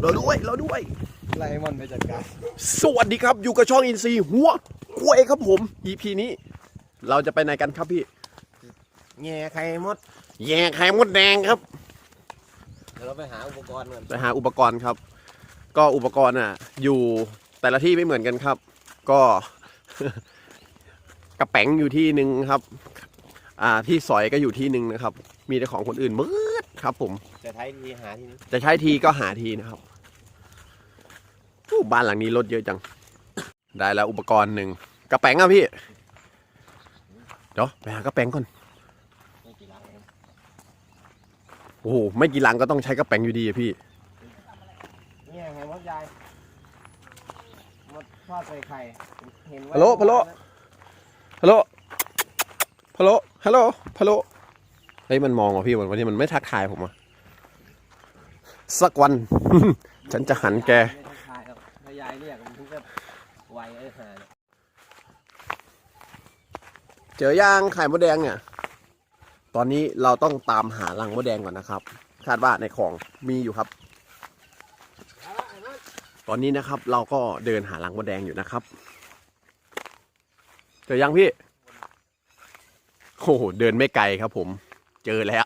เราด้วยเราด้วย ไล่มันไปจัดการสวัสดีครับอยู่กับช่องอินซีหัวกล้วยครับผม EP นี้ เราจะไปไหนกันครับพี่ แง่ไข่มด แย่ไข่มดแดงครับ เดี๋ยวเราไปหาอุปกรณ์กันไปหาอุปกรณ์ครับ ก็อุปกรณ์อะ อยู่แต่ละที่ไม่เหมือนกันครับ ก็ กระแป๋งอยู่ที่หนึ่งครับ อ่าที่สอยก็อยู่ที่หนึ่งนะครับ มีแต่ของคนอื่นมืดครับผม จะใช้ทีหาที่นี้จะใช้ทีก็หาทีนะครับอู้บ้านหลังนี้รถเยอะจัง ได้แล้วอุปกรณ์หนึ่งกระแป๋งอะพี่ เดี๋ยวไปหากระแป๋งก่อน ไม่กี่ลังเองโอ้โหไม่กี่ลังก็ต้องใช้กระแป๋งอยู่ดีอะพี่แง่ไข่มดยายมดทอดใส่ไข่เห็นว่าฮัลโหลฮัลโหลฮัลโหล ฮัลโหล ฮัลโหล ฮัลโหล เฮ้ยมันมองว่ะพี่วันวันนี้มันไม่ทักทายผมอะ สักวัน ฉันจะหันแกยายเรียกมันถึงจะไวไอ้ห่าเนี่ยเจอย่างไข่มดแดงเนี่ย ตอนนี้เราต้องตามหารังมดแดงก่อนนะครับ คาดว่าในของมีอยู่ครับ ตอนนี้นะครับเราก็เดินหารังมดแดงอยู่นะครับ เจอยังพี่โอ้โหเดินไม่ไกลครับผม เจอแล้ว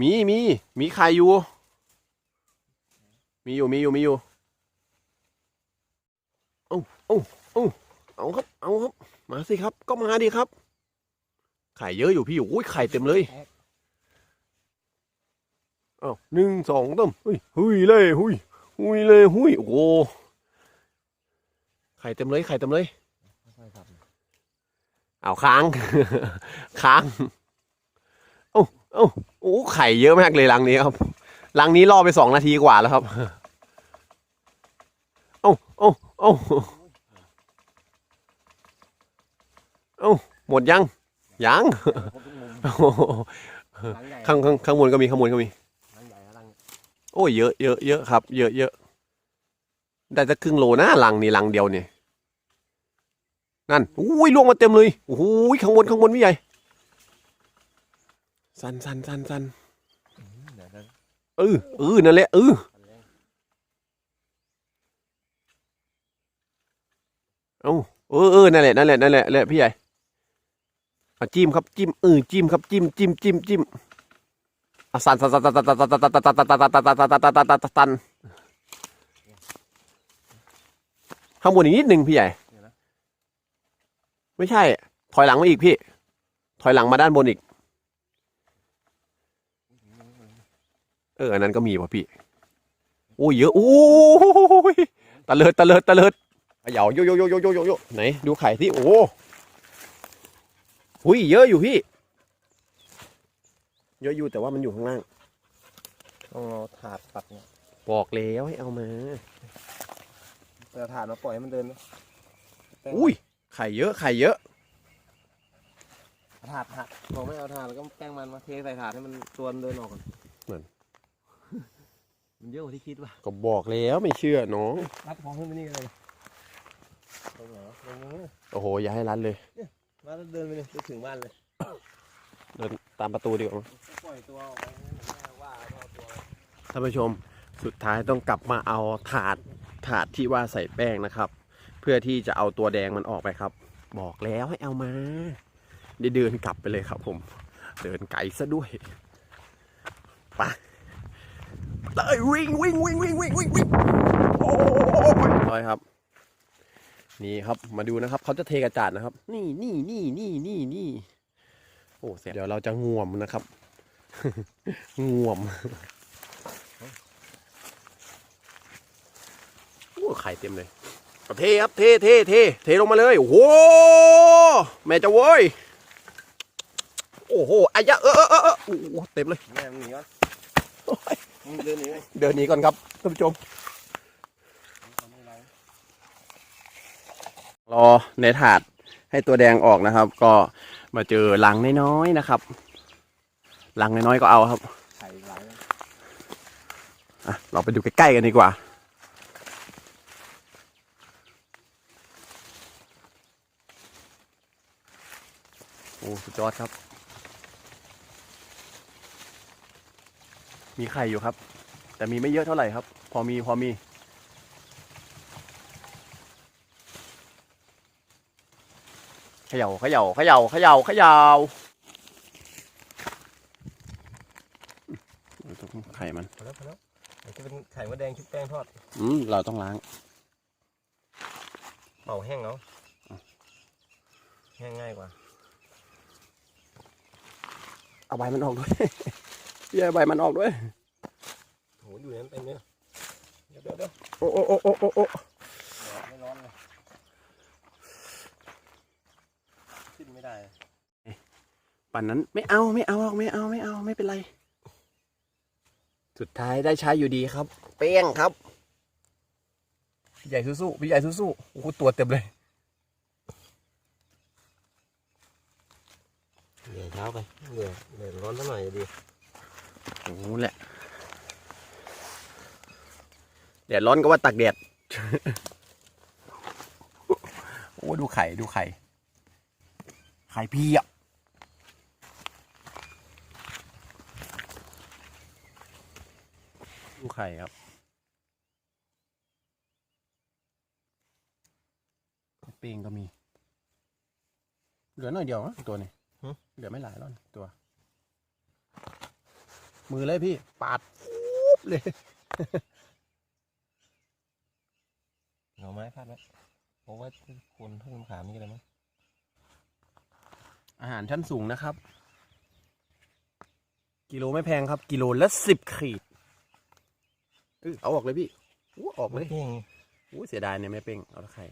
มีมีมีใครอยู่ มีอยู่มีอยู่มีอยู่เอาเอาเอาเอาครับ เอาครับ มาสิครับ ก็มาดิครับ ไข่เยอะอยู่พี่โอ้ยไข่เต็มเลยอ้าวหนึ่งสองต้มหุยหุยเลยหุยหุยเลยหุยโอ้โหไข่เต็มเลยไข่เต็มเลยค่อยๆครับเอาค้าง ค้าง โอ้โอ้โอ้ไข่เยอะมากเลยรังนี้ครับรังนี้ล่อไปสองนาทีกว่าแล้วครับโอ้โอ้โอ้โอ้หมดยังยังครบทุกมุมโอ้โหหลังใหญ่ข้างข้างข้างบนก็มีข้างบนก็มีหลังใหญ่หลังโอ้ยเยอะเยอะเยอะครับ เยอะเยอะได้สักครึ่งโลนะลังนี่ลังเดียวเนี่ยนั่นอุ้ยล่วงมาเต็มเลยโอ้โหข้างบนข้างบนพี่ใหญ่ สันสันสันสันเดี๋ยวนเออเออนั่นแหละเออเอ้าเออเออนั่นแหละนั่นแหละนั่นแหละแหละพี่ใหญ่เอาจิ้มครับจิ้มเออจิ้มครับจิ้มจิ้มจิ้มจิ้มอะสันสันสันสันสันสันสันสันสันสันสันสันสันสันสันสันสันข้างบนอีกนิดหนึ่งพี่ใหญ่ ไม่ใช่ ถอยหลังมาอีกพี่ ถอยหลังมาด้านบนอีก เอออันนั้นก็มีว่ะพี่โอ้ยเยอะโอ้ยตะเลิดตะเลิดตะเลิดเขย่าโยโยโยโยโยโยโยไหนดูไข่ที่โอ้หุยเยอะอยู่พี่ เยอะอยู่แต่ว่ามันอยู่ข้างล่างต้องเอาถาดปัดเนี่ยบอกแล้วให้เอามาแต่ถาดมาปล่อยให้มันเดินไหมแป้งอุ้ยไข่เยอะไข่เยอะถาดถาดบอกไม่เอาถาดแล้วก็แป้งมันมาเทใส่ถาดให้มันตัวมันเดินออกก่อนเหมือน มันเยอะกว่าที่คิดว่ะก็บอกแล้วไม่เชื่อน้อง รับของขึ้นไปนี่เลยตรงไหนวะตรงนี้โอ้โห อย่าให้รันเลย มาแล้วเดินไปเลยจะถึงบ้านเลย เดินตามประตูดีกว่าปล่อยตัวออกไปงั้นแม่ว่าเอาตัวท่านผู้ชมสุดท้ายต้องกลับมาเอาถาดถาดที่ว่าใส่แป้งนะครับ เพื่อที่จะเอาตัวแดงมันออกไปครับ บอกแล้วให้เอามาได้เดินกลับไปเลยครับผม เดินไกลซะด้วยไป เลยวิ่งวิ่งวิ่งวิ่งวิ่งวิ่งวิ่งโอ้ยครับ นี่ครับมาดูนะครับ เขาจะเทกระจาดนะครับ นี่นี่นี่นี่นี่นี่โอ้เสร็จเดี๋ยวเราจะง่วมนะครับง่วมโอ้ไข่เต็มเลยเอาเทครับเทเทเทเทลงมาเลยโอ้โหแม่จะโว้ยโอ้โหอายะเออเออเออเออโอ้โหเต็มเลยแม่มันหนีวะโอ้ยมึ เดินหนีไปเดินหนีก่อนครับท่านผู้ชม รอในถาดให้ตัวแดงออกนะครับ ก็มาเจอลังน้อยๆนะครับลังน้อยๆก็เอาครับไข่หลอะเราไปดูใกล้ๆกันดีกว่าโอ้สุดยอดครับ มีไข่อยู่ครับ แต่มีไม่เยอะเท่าไหร่ครับ พอมีพอมี เขย่าเขย่าเขย่าเขย่าเขย่าไข่มันพอแล้วพอแล้วเดี๋ยวจะเป็นไข่มดแดงชุบแป้งทอด อืมเราต้องล้าง เป่าแห้งเนาะแห้งง่ายกว่า เอาใบมันออกด้วย พี่เอาใบมันออกด้วยโหอยู่นั้นเต็มเลยเดี๋ยวเดี๋ยวเดี๋ยวโอ้โอ้โอ้โอ้โอ้ไม่ร้อนเลยขึ้นไม่ได้ปั่นนั้นไม่เอาไม่เอาหรอกไม่เอาไม่เอาไม่เป็นไร สุดท้ายได้ใช้อยู่ดีครับ เป้งครับพี่ใหญ่สู้ๆพี่ใหญ่สู้ๆโอ้โหตัวเต็มเลยเหนื่อยเช้าไปเหนื่อยเหนื่อยร้อนสักหน่อยจะดีโอ้โหแหละแดดร้อนก็ว่าตักแดด โอ้ดูไข่ดูไข่ ไข่พี่อะดูไข่ครับ เป้งก็มี เหลือหน่อยเดียวนะตัวนี้เหลือไม่หลายแล้วนะตัว มือเลยพี่ ปาดปุ๊บเลยเหงาไม้พลาดไหมเพราะว่าคนทุ่งขามนี่ก็เลยมั้งอาหารชั้นสูงนะครับ กิโลไม่แพงครับ กิโลละสิบขีดเออเอาออกเลยพี่อู้ออกเลยเพ่งอู้เสียดายเนี่ยแม่เป้งเอาละไข่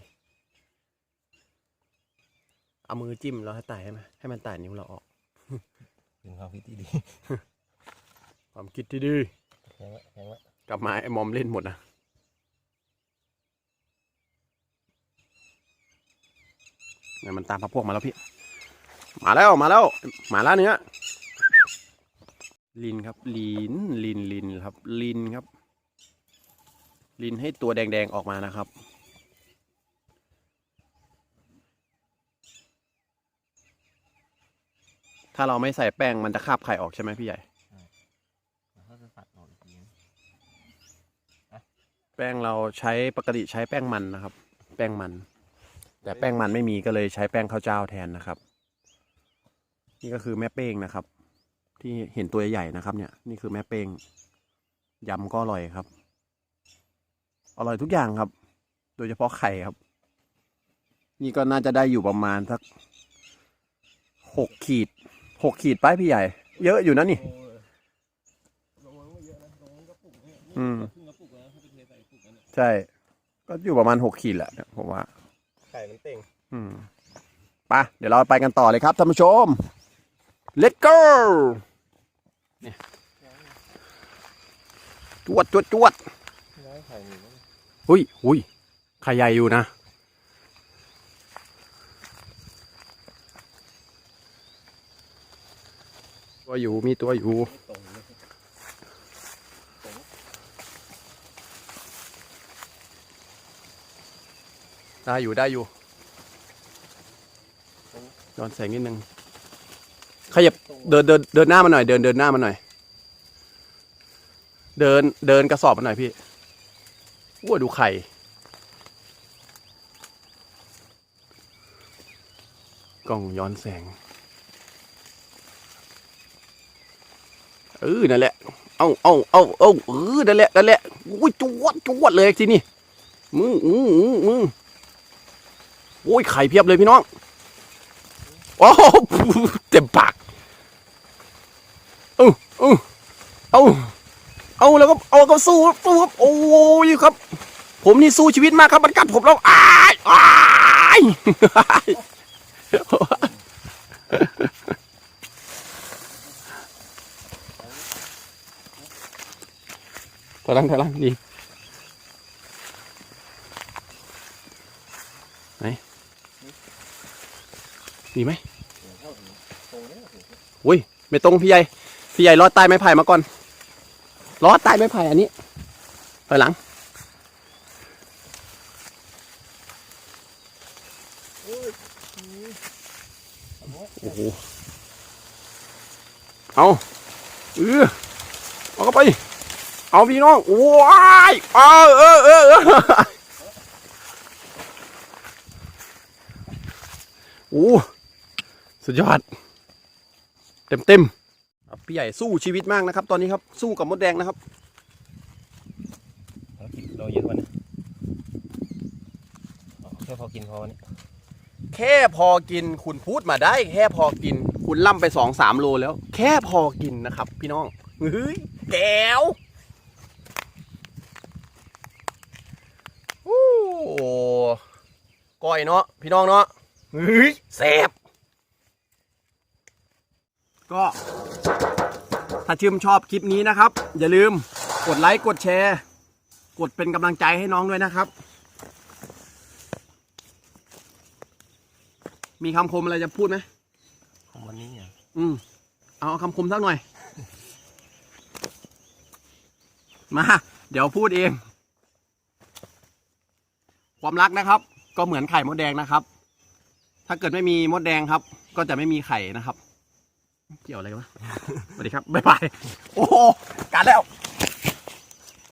เอามือจิ้มแล้วให้ไต่ให้มันให้มันไต่นิ้วเราออกเป็นความคิดที่ดี ความคิดที่ดีแข็งละแข็งละกลับมาไอ้มอมเล่นหมดนะเนี่ยมันตามพักพวกมาแล้วพี่ มาแล้วมาแล้ว มาแล้วเนื้อลินครับลินลินลินครับลินครับ ลินให้ตัวแดงๆออกมานะครับถ้าเราไม่ใส่แป้งมันจะคาบไข่ออกใช่ไหมพี่ใหญ่ เขาจะตัดออกอีกทีนึง แป้งเราใช้ปกติใช้แป้งมันนะครับ แป้งมัน แต่แป้งมันไม่มีก็เลยใช้แป้งข้าวเจ้าแทนนะครับ นี่ก็คือแม่เป้งนะครับ ที่เห็นตัวใหญ่ๆนะครับ เนี่ยนี่คือแม่เป้งยำก็อร่อยครับ อร่อยทุกอย่างครับ โดยเฉพาะไข่ครับ นี่ก็น่าจะได้อยู่ประมาณสักหกขีดหกขีดไปพี่ใหญ่ เยอะอยู่นะนี่ลงมันไม่เยอะนะลงมั ใส่ปลุกนั่นแหละใช่ ก็อยู่ประมาณหกขีดแหละเนี่ยผมว่า ไข่มันเต่ง อืมไปะเดี๋ยวเราไปกันต่อเลยครับท่านผู้ชม let's go เนี่ยจวดจวดจวดย้ายไข่หนีมันหุยหุยไข่ใหญ่อยู่นะ ตัวอยู่มีตัวอยู่ ตรงเลย ได้อยู่ได้อยู่ย้อนแสงนิดนึงขยับเดินเดินเดินหน้ามาหน่อย เดินเดินหน้ามาหน่อย เดินเดินกระสอบมาหน่อยพี่ว้าดูไข่กล้องย้อนแสงเออนั่นแหละ เอาเอาเอาเอาเออนั่นแหละนั่นแหละอุ้ยจวดจวดเลยทีนี่มึงมึงมึง โอ้ยไข่เพียบเลยพี่น้องโอ้โหเต็มปากเอาเอาเอาเอาแล้วก็เอาก็สู้สู้ครับโอ้ยครับ ผมนี่สู้ชีวิตมากครับมันกัดผมแล้วอ้ายอ้ายถอยหลังถอยหลังดีไหน มีไหมตรงนี้อุ้ยไม่ตรงพี่ใหญ่พี่ใหญ่รอดใต้ไม้ไผ่มาก่อนรอดใต้ไม้ไผ่อันนี้ถอยหลังโอ้โหเอาเออเอาเข้าไป เอาพี่น้องว้ายเออเออเออเออโอ้ สุดยอด เต็มเต็มๆครับพี่ใหญ่สู้ชีวิตมากนะครับ ตอนนี้ครับ สู้กับมดแดงนะครับเรากินเราเยอะกว่านะแค่พอกินพอเนี่ยแค่พอกินคุณพูดมาได้ แค่พอกิน คุณล่ำไปสองสามโลแล้ว แค่พอกินนะครับ พี่น้องเฮ้ยแก้วโอ้ก้อยเนาะพี่น้องเนาะเฮ้ยแสบ ก็ถ้าชื่นชอบคลิปนี้นะครับ อย่าลืมกดไลค์กดแชร์ กดเป็นกำลังใจให้น้องด้วยนะครับ มีคำคมอะไรจะพูดไหมของวันนี้อะอืมเอาคำคมสักหน่อย มา เดี๋ยวพูดเอง ความรักนะครับ ก็เหมือนไข่มดแดงนะครับ ถ้าเกิดไม่มีมดแดงครับ ก็จะไม่มีไข่นะครับ เกี่ยวอะไรกันวะ สวัสดีครับ บ๊ายบาย โอ้โหการแล้ว